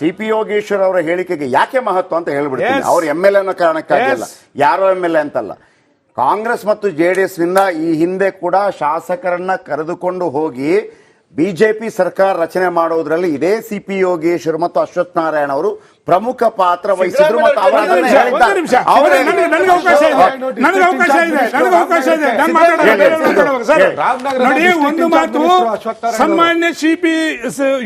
C P Yogeshwar ಅವರ ಹೇಳಿಕೆಗೆ ಯಾಕೆ ಮಹತ್ವ ಅಂತ ಹೇಳ್ಬಿಡ್ತೀನಿ. ಅವ್ರ ಅವ್ರು ಎಂ ಎಲ್ ಎ ಅನ್ನೋ ಕಾರಣಕ್ಕಾಗಿ Yes. ಅಲ್ಲ. ಯಾರೋ ಎಂ ಎಲ್ ಎ ಅಂತಲ್ಲ. ಕಾಂಗ್ರೆಸ್ ಮತ್ತು ಜೆ ಡಿ ಎಸ್ನಿಂದ ಈ ಹಿಂದೆ ಕೂಡ ಶಾಸಕರನ್ನ ಕರೆದುಕೊಂಡು ಹೋಗಿ ಬಿಜೆಪಿ ಸರ್ಕಾರ ರಚನೆ ಮಾಡೋದ್ರಲ್ಲಿ ಇದೇ ಸಿ ಪಿ ಯೋಗೇಶ್ವರ್ ಮತ್ತು ಅಶ್ವತ್ಥನಾರಾಯಣ ಅವರು ಪ್ರಮುಖ ಪಾತ್ರ ವಹಿಸಿದ್ರು ಮತ್ತು ಅವರು ಒಂದು ಅದನ್ನ ಹೇಳಿದ್ದಾರೆ. ಅವರೇ ನನಗೆ ನನಗೆ ಅವಕಾಶ ಇದೆ. ನನಗೆ ಅವಕಾಶ ಇದೆ. ನನಗೆ ಅವಕಾಶ ಇದೆ. ನಾನು ಮಾತಾಡೋದು ಹೇಳಿ, ಬೇರೆ ಮಾತಾಡುವಾಗ ಸರ್? ಹೇಳಿ. ನೋಡಿ ಒಂದು ಮಾತು ಸನ್ಮಾನ್ಯ ಸಿ ಪಿ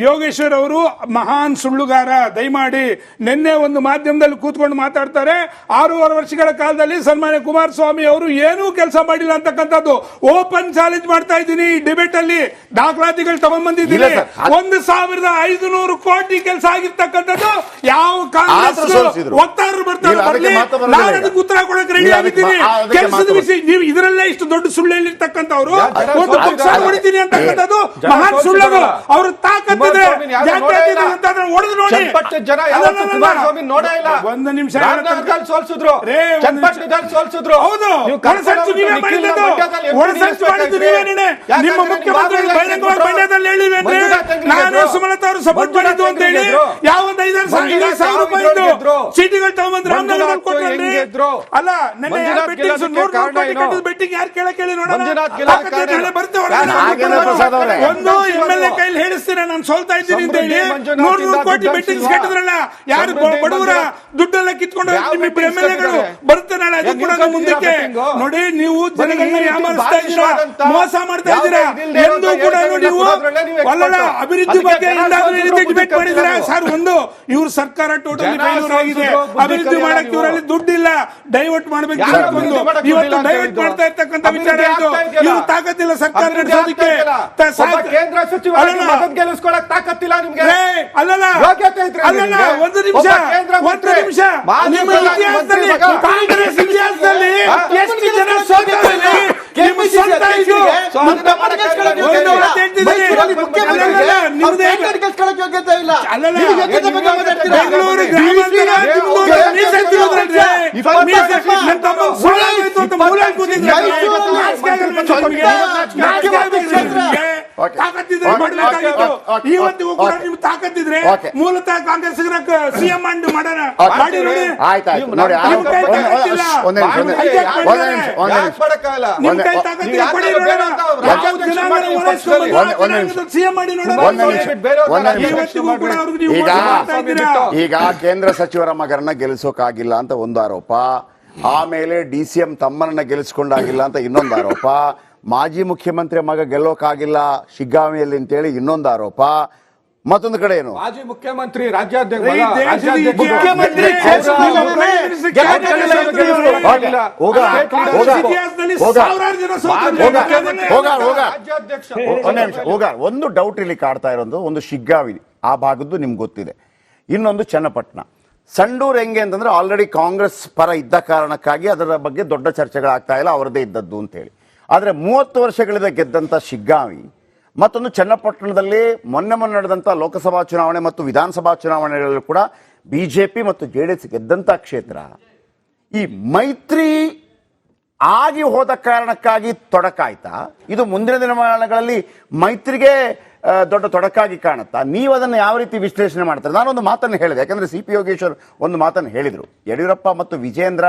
ಯೋಗೇಶ್ವರ್ ಅವರು ಮಹಾನ್ ಸುಳ್ಳುಗಾರ. ದಯಮಾಡಿ ನಿನ್ನೆ ಒಂದು ಮಾಧ್ಯಮದಲ್ಲಿ ಕೂತ್ಕೊಂಡು ಮಾತಾಡ್ತಾರೆ. ಆರೂವರೆ ವರ್ಷಗಳ ಕಾಲದಲ್ಲಿ ಸನ್ಮಾನ್ಯ ಕುಮಾರಸ್ವಾಮಿ ಅವರು ಏನೂ ಕೆಲಸ ಮಾಡಿಲ್ಲ ಅಂತಕ್ಕಂಥದ್ದು. ಓಪನ್ ಚಾಲೆಂಜ್ ಮಾಡ್ತಾ ಇದ್ದೀನಿ ಡಿಬೇಟ್ ಅಲ್ಲಿ ದಾಖಲಾತಿಗಳು ತಗೊಂಡ್ಬಂದಿದ್ದೀನಿ. ಒಂದು ಸಾವಿರದ ಐದು ನೂರು ಕೋಟಿ ಕೆಲಸ ಆಗಿರ್ತಕ್ಕಂಥದ್ದು. ಯಾವ ಕಾಂಗ್ರೆಸ್ ಆದ್ರೂ ಸೋಲ್ಸಿದ್ರು. ವಕ್ತಾರರು ಬರ್ತಾರೆ ನಾನು. ಅದಕ್ಕೆ ಉತ್ತರ ಕೊಡಕ್ಕೆ ರೆಡಿ ಆಗಿದ್ದೀನಿ ಕೆಲಸದ ವಿಷಯ ನೀವು ಇದರಲ್ಲೇ ಇಷ್ಟು ದೊಡ್ಡ ಸುಳ್ಳು ಹೇಳಿರ್ತಕ್ಕಂಥವ್ರು ಒಂದು. ಪಕ್ಷ ಹೊಡಿತೀನಿ ಅಂತಕ್ಕಂಥದ್ದು ಮಹಾನ್ ಸುಳ್ಳದು. ಅವ್ರ ತಾಕತ್ತಿದೆ ನೋಡೇ ಹೊಡೆದು ಜನ. ಕುಮಾರಸ್ವಾಮಿ ಇಲ್ಲ. ಒಂದು ನಿಮಿಷ ಸೋಲ್ಸಿದ್ರು. ಸೋಲ್ಸಿದ್ರು. ಹೌದು ನೀವು ನೀವೇ ಮಾಡಿದ್ದು ಒಳಸಂಚು ಮಾಡಿದ್ದು. ನೀವೇನೇನೆ ನಿಮ್ಮ ಮುಖ್ಯಮಂತ್ರಿ ಬಹಿರಂಗವಾಗಿ ಮಂಡ್ಯದಲ್ಲಿ ಹೇಳಿವೇನೆ ನಾನು ಸುಮಲತಾ ಅವರು ಸಪೋರ್ಟ್ ಮಾಡಿದ್ದು ಅಂತ ಹೇಳಿ? ಯಾವ ಒಂದು ಐದಾರು ಸಾವಿರ ರೂಪಾಯಿ ಚೀಟಿಗಳು ತಗೊಂಬಂದು ರಾಮನಗರ ಕೊಟ್ರಲ್ರಿ ಅಲ್ಲ. ನನ್ನ ಬೆಟ್ಟಿಂಗ್ ನೂರು ಏನು? ಕಟ್ಟಿದ ಬೆಟ್ಟಿಂಗ್ ಯಾರು ಕೇಳ ಕೇಳಿ ನೋಡೋಣ. ಒಂದು ಎಂ ಎಲ್ ಎ ಕೈಲಿ ಹೇಳಿಸ್ತೀರ ನಾನು ಸೋಲ್ತಾ ಇದ್ದೀನಿ ಅಂತ ಹೇಳಿ. ನೂರು ನೂರು ಕೋಟಿ ಬೆಟ್ಟಿಂಗ್ಸ್ ಕಟ್ಟಿದ್ರಲ್ಲ ಯಾರು ಬಡವರ ದುಡ್ಡೆಲ್ಲ ಕಿತ್ಕೊಂಡು ನಿಮ್ಮ ಎಂ ಎಲ್ ಎಗಳು? ಬರುತ್ತೆ ನಾಳೆ ಅದು ಕೂಡ ಮುಂದಕ್ಕೆ? ನೋಡಿ ನೀವು ಜನಗಳನ್ನ ಯಾಮಾರಿಸ್ತಾ ಇದ್ದೀರಾ? ಮೋಸ ಮಾಡ್ತಾ ಇದ್ದೀರಾ? ಎಂದು ಕೂಡ ನೀವು ಅಲ್ಲಲ್ಲ ಅಭಿವೃದ್ಧಿ ಬಗ್ಗೆ ಡಿಬೇಟ್ ಮಾಡಿದ್ದೀರಾ ಸರ್ ಒಂದು ಇವ್ರ ಸರ್ಕಾರ ಟೋಟಲಿ ಜನ ಫೇಲ್ಯೂರ್ ಆಗಿದೆ. ಅಭಿವೃದ್ಧಿ ಮಾಡಕ್ಕೆ. ಇವರಲ್ಲಿ ದುಡ್ಡಿಲ್ಲ. ಡೈವರ್ಟ್ ಮಾಡಬೇಕು ಇವತ್ತು ಡೈವರ್ಟ್ ಮಾಡ್ತಾ ಇರ್ತಕ್ಕಂಥ ವಿಚಾರ ಇದು ಇವರು ತಾಕತ್ತಿಲ್ಲ ಸರ್ಕಾರ ನಡೆಸೋದಕ್ಕೆ. ಕೇಂದ್ರ ಸಚಿವ ಗೆಲ್ಲಿಸ್ಕೊಳಕ್ ತಾಕತ್ತಿಲ್ಲ ನಿಮ್ಗೆ? ಅಲ್ಲಲ್ಲ. ಅಲ್ಲಲ್ಲ ಒಂದು ನಿಮಿಷ. ಒಂದು ನಿಮಿಷ. ನಿಮ್ಮ ಇತಿಹಾಸದಲ್ಲಿ ಕಾಂಗ್ರೆಸ್ ಇತಿಹಾಸದಲ್ಲಿ ಎಷ್ಟು ಜನ ಸೋತಿದ್ದಾರೆ ನಿಮ್ಮ ಸ್ವಂತ ಇದು ಸ್ವಂತ okay, okay, ಇವತ್ತಿಗೂ ಕೂಡ ನಿಮ್ ತಾಕತ್ತಿದ್ರೆ. ಮೂಲತಃ ಕಾಂಗ್ರೆಸ್ ಸಿಎಂ ಮಾಡಿ ಮಾಡೋಣ. ಮಾಡಿ ನೋಡಿ. ಕೈ ತಾಕತ್ತಿಲ್ಲ. ನಿಮ್ ಕೈ ಕೊಡಿ ನೋಡೋಣ. ಈಗ ಕೇಂದ್ರ ಸಚಿವರ ಮಗರನ್ನ ಗೆಲ್ಲಿಸೋಕಾಗಿಲ್ಲ ಅಂತ ಒಂದು ಆರೋಪ. ಆಮೇಲೆ ಡಿ ಸಿ ಎಂ ತಮ್ಮನನ್ನ ಗೆಲ್ಲಿಸ್ಕೊಂಡಾಗಿಲ್ಲ ಅಂತ ಇನ್ನೊಂದು ಆರೋಪ. ಮಾಜಿ ಮುಖ್ಯಮಂತ್ರಿ ಮಗ ಗೆಲ್ಲೋಕಾಗಿಲ್ಲ ಶಿಗ್ಗಾವಿಯಲ್ಲಿ ಅಂತೇಳಿ ಇನ್ನೊಂದು ಆರೋಪ. ಮತ್ತೊಂದು ಕಡೆ ಏನು? ಮಾಜಿ ಮುಖ್ಯಮಂತ್ರಿ ಒಂದು ಡೌಟ್ ಇಲ್ಲಿ ಕಾಡ್ತಾ ಇರೋದು ಒಂದು ಶಿಗ್ಗಾವಿ ಆ ಭಾಗದ್ದು ನಿಮ್ಗೆ ಗೊತ್ತಿದೆ. ಇನ್ನೊಂದು ಚನ್ನಪಟ್ಟಣ. ಸಂಡೂರ್ ಹೆಂಗೆ ಅಂತಂದ್ರೆ ಆಲ್ರೆಡಿ ಕಾಂಗ್ರೆಸ್ ಪರ ಇದ್ದ ಕಾರಣಕ್ಕಾಗಿ ಅದರ ಬಗ್ಗೆ ದೊಡ್ಡ ಚರ್ಚೆಗಳಾಗ್ತಾ ಇಲ್ಲ ಅವರದೇ ಇದ್ದದ್ದು ಅಂತ ಹೇಳಿ. ಆದ್ರೆ ಮೂವತ್ತು ವರ್ಷಗಳಿಂದ ಗೆದ್ದಂತ ಶಿಗ್ಗಾವಿ ಮತ್ತೊಂದು ಚನ್ನಪಟ್ಟಣದಲ್ಲಿ ಮೊನ್ನೆ ಮೊನ್ನೆ ನಡೆದಂತ ಲೋಕಸಭಾ ಚುನಾವಣೆ ಮತ್ತು ವಿಧಾನಸಭಾ ಚುನಾವಣೆಗಳಲ್ಲೂ ಕೂಡ ಬಿಜೆಪಿ ಮತ್ತು ಜೆ ಡಿ ಗೆದ್ದಂಥ ಕ್ಷೇತ್ರ. ಈ ಮೈತ್ರಿ ಆಗಿ ಹೋದ ಕಾರಣಕ್ಕಾಗಿ ತೊಡಕಾಯ್ತಾ? ಇದು ಮುಂದಿನ ದಿನಮಾನಗಳಲ್ಲಿ ಮೈತ್ರಿಗೆ ದೊಡ್ಡ ತೊಡಕಾಗಿ ಕಾಣುತ್ತಾ? ನೀವು ಅದನ್ನು ಯಾವ ರೀತಿ ವಿಶ್ಲೇಷಣೆ ಮಾಡ್ತಾರೆ? ಒಂದು ಮಾತನ್ನು ಹೇಳಿದೆ. ಯಾಕಂದ್ರೆ ಸಿ ಪಿ ಯೋಗೇಶ್ವರ್ ಒಂದು ಮಾತನ್ನು ಹೇಳಿದರು. ಯಡಿಯೂರಪ್ಪ ಮತ್ತು ವಿಜೇಂದ್ರ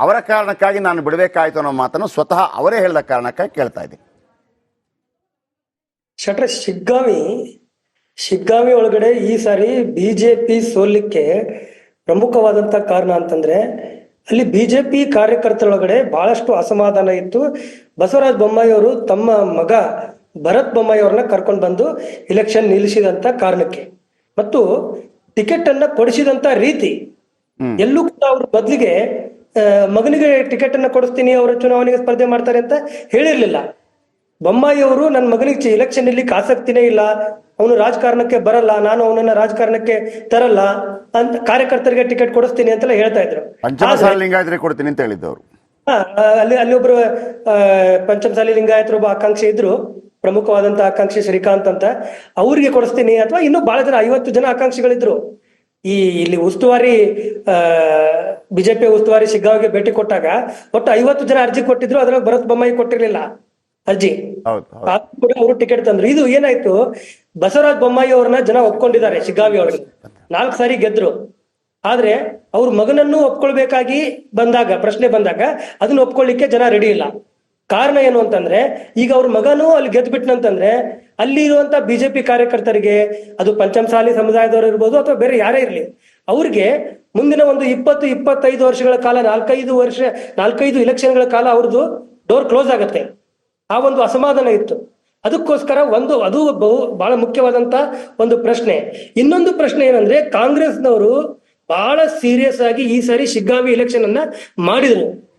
ಅವರ ಕಾರಣಕ್ಕಾಗಿ ನಾನು ಬಿಡಬೇಕಾಯಿತು ಅನ್ನೋ ಮಾತನ್ನು ಸ್ವತಃ ಅವರೇ ಹೇಳಿದ ಕಾರಣಕ್ಕಾಗಿ ಕೇಳ್ತಾ ಇದ್ದೀನಿ. ಶಟ್ರ ಶಿಗ್ಗಾವಿ ಶಿಗ್ಗಾವಿ ಒಳಗಡೆ ಈ ಸಾರಿ ಬಿಜೆಪಿ ಸೋಲಿಕ್ಕೆ ಪ್ರಮುಖವಾದಂತ ಕಾರಣ ಅಂತಂದ್ರೆ ಅಲ್ಲಿ ಬಿಜೆಪಿ ಕಾರ್ಯಕರ್ತರೊಳಗಡೆ ಬಹಳಷ್ಟು ಅಸಮಾಧಾನ ಇತ್ತು. ಬಸವರಾಜ ಬೊಮ್ಮಾಯಿ ಅವರು ತಮ್ಮ ಮಗ ಭರತ್ ಬೊಮ್ಮಾಯಿ ಅವ್ರನ್ನ ಕರ್ಕೊಂಡು ಬಂದು ಇಲೆಕ್ಷನ್ ನಿಲ್ಲಿಸಿದಂತ ಕಾರಣಕ್ಕೆ. ಮತ್ತು ಟಿಕೆಟ್ ಅನ್ನ ಕೊಡಿಸಿದಂತ ರೀತಿ ಎಲ್ಲೂ ಕೂಡ ಅವ್ರ ಬದಲಿಗೆ ಮಗನಿಗೆ ಟಿಕೆಟ್ ಅನ್ನ ಕೊಡಿಸ್ತೀನಿ ಅವರು ಚುನಾವಣೆಗೆ ಸ್ಪರ್ಧೆ ಮಾಡ್ತಾರೆ ಅಂತ ಹೇಳಿರ್ಲಿಲ್ಲ. ಬೊಮ್ಮಾಯಿ ಅವರು ನನ್ನ ಮಗನಿಗೆ ಇಲೆಕ್ಷನ್ ಇರ್ಲಿಕ್ಕೆ ಆಸಕ್ತಿನೇ ಇಲ್ಲ. ಅವನು ರಾಜಕಾರಣಕ್ಕೆ ಬರಲ್ಲ. ನಾನು ಅವನನ್ನ ರಾಜಕಾರಣಕ್ಕೆ ತರಲ್ಲ. ಅಂತ ಕಾರ್ಯಕರ್ತರಿಗೆ ಟಿಕೆಟ್ ಕೊಡಿಸ್ತೀನಿ ಅಂತೆಲ್ಲ ಹೇಳ್ತಾ ಇದ್ರು. ಕೊಡ್ತೀನಿ ಅಂತ ಹೇಳಿದ್ದವರು. ಹಾ, ಅಲ್ಲಿ ಅಲ್ಲಿ ಒಬ್ರು ಪಂಚಮಸಾಲಿ ಲಿಂಗಾಯತರು ಒಬ್ಬ ಆಕಾಂಕ್ಷಿ ಇದ್ರು. ಪ್ರಮುಖವಾದಂತ ಆಕಾಂಕ್ಷಿ ಶ್ರೀಕಾಂತ್ ಅಂತ. ಅವ್ರಿಗೆ ಕೊಡಿಸ್ತೀನಿ ಅಥವಾ ಇನ್ನೂ ಬಹಳ ಜನ ಐವತ್ತು ಜನ ಆಕಾಂಕ್ಷಿಗಳಿದ್ರು. ಈ ಇಲ್ಲಿ ಉಸ್ತುವಾರಿ ಆ ಬಿಜೆಪಿ ಉಸ್ತುವಾರಿ ಶಿಗ್ಗಾವಿಗೆ ಭೇಟಿ ಕೊಟ್ಟಾಗ ಒಟ್ಟು ಐವತ್ತು ಜನ ಅರ್ಜಿ ಕೊಟ್ಟಿದ್ರು. ಅದ್ರಾಗ ಭರತ್ ಬೊಮ್ಮಾಯಿ ಕೊಟ್ಟಿರ್ಲಿಲ್ಲ. ಅರ್ಜಿ. ಆದ್ರೂ ಕೂಡ ಅವರು ಟಿಕೆಟ್ ತಂದ್ರು. ಇದು ಏನಾಯ್ತು? ಬಸವರಾಜ ಬೊಮ್ಮಾಯಿ ಅವ್ರನ್ನ ಜನ ಒಪ್ಕೊಂಡಿದ್ದಾರೆ ಶಿಗ್ಗಾವಿ ಅವ್ರಿಗೆ ನಾಲ್ಕು ಸಾರಿ ಗೆದ್ರು. ಆದ್ರೆ ಅವ್ರ ಮಗನನ್ನು ಒಪ್ಕೊಳ್ಬೇಕಾಗಿ ಬಂದಾಗ ಪ್ರಶ್ನೆ ಬಂದಾಗ ಅದನ್ನ ಒಪ್ಕೊಳ್ಳಿಕ್ಕೆ ಜನ ರೆಡಿ ಇಲ್ಲ. ಕಾರಣ ಏನು ಅಂತಂದ್ರೆ ಈಗ ಅವ್ರ ಮಗನೂ ಅಲ್ಲಿ ಗೆದ್ಬಿಟ್ನಂತಂದ್ರೆ ಅಲ್ಲಿ ಇರುವಂತ ಬಿಜೆಪಿ ಕಾರ್ಯಕರ್ತರಿಗೆ ಅದು ಪಂಚಮಸಾಲಿ ಸಮುದಾಯದವರು ಇರ್ಬೋದು ಅಥವಾ ಬೇರೆ ಯಾರೇ ಇರಲಿ ಅವ್ರಿಗೆ ಮುಂದಿನ ಒಂದು ಇಪ್ಪತ್ತು ಇಪ್ಪತ್ತೈದು ವರ್ಷಗಳ ಕಾಲ ನಾಲ್ಕೈದು ವರ್ಷ ನಾಲ್ಕೈದು ಇಲೆಕ್ಷನ್ಗಳ ಕಾಲ ಅವ್ರದ್ದು ಡೋರ್ ಕ್ಲೋಸ್ ಆಗತ್ತೆ. ಆ ಒಂದು ಅಸಮಾಧಾನ ಇತ್ತು. ಅದಕ್ಕೋಸ್ಕರ ಒಂದು, ಅದು ಬಹು, ಬಹಳ ಮುಖ್ಯವಾದಂತ ಒಂದು ಪ್ರಶ್ನೆ. ಇನ್ನೊಂದು ಪ್ರಶ್ನೆ ಏನಂದ್ರೆ, ಕಾಂಗ್ರೆಸ್ನವರು ಬಹಳ ಸೀರಿಯಸ್ ಆಗಿ ಈ ಸಾರಿ ಶಿಗ್ಗಾವಿ ಎಲೆಕ್ಷನ್ ಅನ್ನ ಮಾಡಿದ್ರು.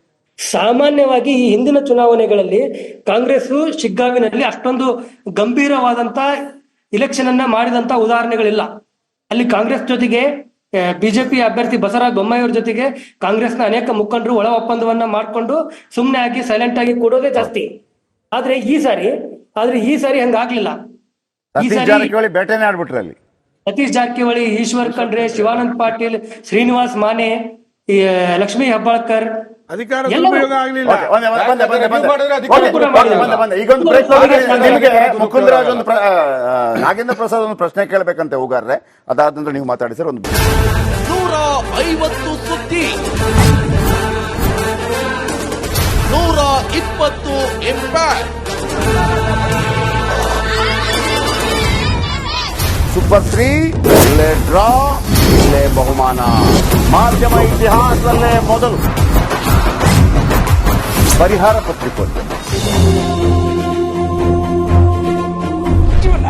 ಸಾಮಾನ್ಯವಾಗಿ ಈ ಹಿಂದಿನ ಚುನಾವಣೆಗಳಲ್ಲಿ ಕಾಂಗ್ರೆಸ್ ಶಿಗ್ಗಾವಿನಲ್ಲಿ ಅಷ್ಟೊಂದು ಗಂಭೀರವಾದಂತ ಇಲೆಕ್ಷನ್ ಅನ್ನ ಮಾಡಿದಂತ ಉದಾಹರಣೆಗಳಿಲ್ಲ. ಅಲ್ಲಿ ಕಾಂಗ್ರೆಸ್ ಜೊತೆಗೆ ಬಿಜೆಪಿ ಅಭ್ಯರ್ಥಿ ಬಸವರಾಜ ಬೊಮ್ಮಾಯಿಯವ್ರ ಜೊತೆಗೆ ಕಾಂಗ್ರೆಸ್ನ ಅನೇಕ ಮುಖಂಡರು ಒಳ ಒಪ್ಪಂದವನ್ನ ಮಾಡ್ಕೊಂಡು ಸುಮ್ಮನೆ ಆಗಿ ಸೈಲೆಂಟ್ ಆಗಿ ಕೂಡೋದೇ ಜಾಸ್ತಿ. ಆದ್ರೆ ಈ ಸಾರಿ ಆದ್ರೆ ಈ ಸಾರಿ ಹಂಗಾಗ್ಲಿಲ್ಲ. ಈ ಸತೀಶ್ ಸಾರಿ ಜಾರಕಿಹೊಳಿ ಬೇಟೆನೇ ಆಡ್ಬಿಟ್ರೆ ಅಲ್ಲಿ. ಸತೀಶ್ ಜಾರಕಿಹೊಳಿ ಈಶ್ವರ್ ಖಂಡ್ರೆ ಶಿವಾನಂದ್ ಪಾಟೀಲ್ ಶ್ರೀನಿವಾಸ್ ಮಾನೆ ಈ, ಲಕ್ಷ್ಮೀ ಹೆಬ್ಬಾಳ್ಕರ್. ಅಧಿಕಾರ ಎಲ್ಲ- ದುರುಪಯೋಗ ಆಗ್ಲಿಲ್ಲ. ಒಂದೇ- ಬಂದೆ, ಬಂದೆ, ಬಂದೆ. ಈಗ ಒಂದು ನಿಮಗೆ ಮುಕುಂದರಾಜ್ ಒಂದು ಪ್ರ- ಆ, ನಾಗೇಂದ್ರ ಪ್ರಸಾದ್ ಒಂದು ಪ್ರಶ್ನೆ ಕೇಳಬೇಕಂತೆ ಹೋಗಾರ್ರೆ ಅದಾದ ನಂತರ ನೀವು ಮಾತಾಡಿ ಸರ್ ಒಂದು ನೂರ ಐವತ್ತು ಸುದ್ದಿ. ಇಂಪ್ಯಾಕ್ಟ್ ಸೂಪರ್ ತ್ರೀ ಇಲ್ಲೇ ಡ್ರಾ ಇಲ್ಲೇ ಬಹುಮಾನ. ಮಾಧ್ಯಮ ಇತಿಹಾಸದಲ್ಲೇ ಮೊದಲು. ಪರಿಹಾರ ಪತ್ರಿಕೋದ್ಯಮ ಜೀವನ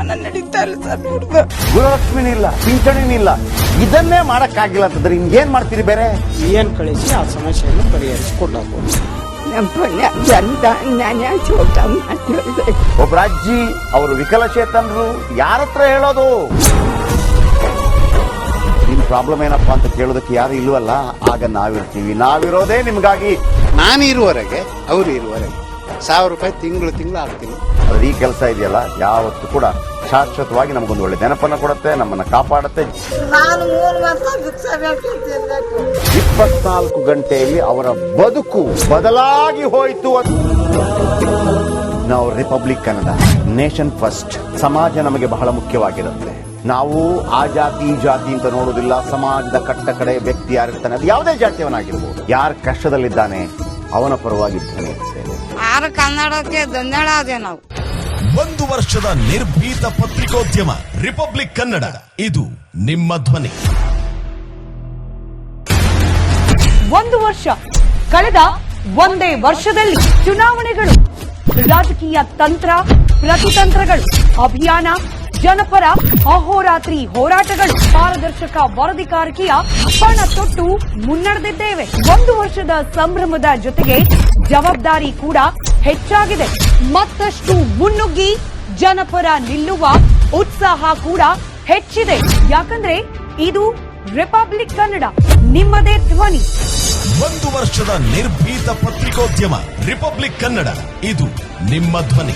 ಪಿಂಚಣಿನಿಲ್ಲ ಇದನ್ನೇ ಮಾಡಕ್ಕಾಗಿಲ್ಲ ಅಂತಂದ್ರೆ ಹಿಂಗೇನ್ ಮಾಡ್ತೀರಿ ಬೇರೆ? ಏನ್ ಕಳಿಸಿ ಆ ಸಮಸ್ಯೆಯನ್ನು ಪರಿಹರಿಸಿಕೊಡಬಹುದು ಮಾಡ್ತಿರೋದು ಅವರು ವಿಕಲಚೇತನರು ಯಾರ ಹತ್ರ ಹೇಳೋದು? ನಿಮ್ ಪ್ರಾಬ್ಲಮ್ ಏನಪ್ಪಾ ಅಂತ ಕೇಳೋದಕ್ಕೆ ಯಾರು ಇಲ್ವಲ್ಲ? ಆಗ ನಾವಿರ್ತೀವಿ. ನಾವಿರೋದೇ ನಿಮ್ಗಾಗಿ. ನಾನು ಇರುವವರೆಗೆ ಅವರು ಇರುವವರೆಗೆ. ಸಾವಿರ ರೂಪಾಯಿ ತಿಂಗಳು ತಿಂಗಳು ಹಾಕ್ತೀನಿ ಆದ್ರೆ ಈ ಕೆಲಸ ಇದೆಯಲ್ಲ ಯಾವತ್ತೂ ಕೂಡ ಶಾಶ್ವತವಾಗಿ ನಮಗೊಂದು ಒಳ್ಳೆ ನೆನಪನ್ನು ಕೊಡುತ್ತೆ ನಮ್ಮನ್ನ ಕಾಪಾಡುತ್ತೆ. ಇಪ್ಪತ್ನಾಲ್ಕು ಗಂಟೆಯಲ್ಲಿ ಅವರ ಬದುಕು ಬದಲಾಗಿ ಹೋಯಿತು ಅಂತ ನಾವು ರಿಪಬ್ಲಿಕ್ ಕನ್ನಡ ನೇಷನ್ ಫಸ್ಟ್. ಸಮಾಜ ನಮಗೆ ಬಹಳ ಮುಖ್ಯವಾಗಿರುತ್ತೆ. ನಾವು ಆ ಜಾತಿ ಈ ಜಾತಿ ಅಂತ ನೋಡೋದಿಲ್ಲ ಸಮಾಜದ ಕಟ್ಟ ಕಡೆ ವ್ಯಕ್ತಿ ಯಾರಿರ್ತಾನೆ ಅದು ಯಾವುದೇ ಜಾತಿಯವನಾಗಿರ್ಬೋದು. ಯಾರು ಕಷ್ಟದಲ್ಲಿದ್ದಾನೆ ಅವನ ಪರವಾಗಿ ಧ್ವನಿ ಕನ್ನಡಕ್ಕೆ ಆರು ಕನ್ನಡಕ್ಕೆ ಧನ್ಯವಾದ ನಾವು. ಒಂದು ವರ್ಷದ ನಿರ್ಭೀತ ಪತ್ರಿಕೋದ್ಯಮ ರಿಪಬ್ಲಿಕ್ ಕನ್ನಡ. ಇದು ನಿಮ್ಮ ಧ್ವನಿ. ಒಂದು ವರ್ಷ. ಕಳೆದ ಒಂದೇ ವರ್ಷದಲ್ಲಿ ಚುನಾವಣೆಗಳು. ರಾಜಕೀಯ ತಂತ್ರ ಪ್ರತಿತಂತ್ರಗಳು ಅಭಿಯಾನ ಜನಪರ ಅಹೋರಾತ್ರಿ ಹೋರಾಟಗಳು ಪಾರದರ್ಶಕ ವರದಿಗಾರಿಕೆಯ ಪಣ ತೊಟ್ಟು ಮುನ್ನಡೆದಿದ್ದೇವೆ. ಒಂದು ವರ್ಷದ ಸಂಭ್ರಮದ ಜೊತೆಗೆ ಜವಾಬ್ದಾರಿ ಕೂಡ ಹೆಚ್ಚಾಗಿದೆ. ಮತ್ತಷ್ಟು ಮುನ್ನುಗ್ಗಿ ಜನಪರ ನಿಲ್ಲುವ ಉತ್ಸಾಹ ಕೂಡ ಹೆಚ್ಚಿದೆ. ಯಾಕಂದ್ರೆ ಇದು ರಿಪಬ್ಲಿಕ್ ಕನ್ನಡ, ನಿಮ್ಮದೇ ಧ್ವನಿ. ಒಂದು ವರ್ಷದ ನಿರ್ಭೀತ ಪತ್ರಿಕೋದ್ಯಮ ರಿಪಬ್ಲಿಕ್ ಕನ್ನಡ, ಇದು ನಿಮ್ಮ ಧ್ವನಿ.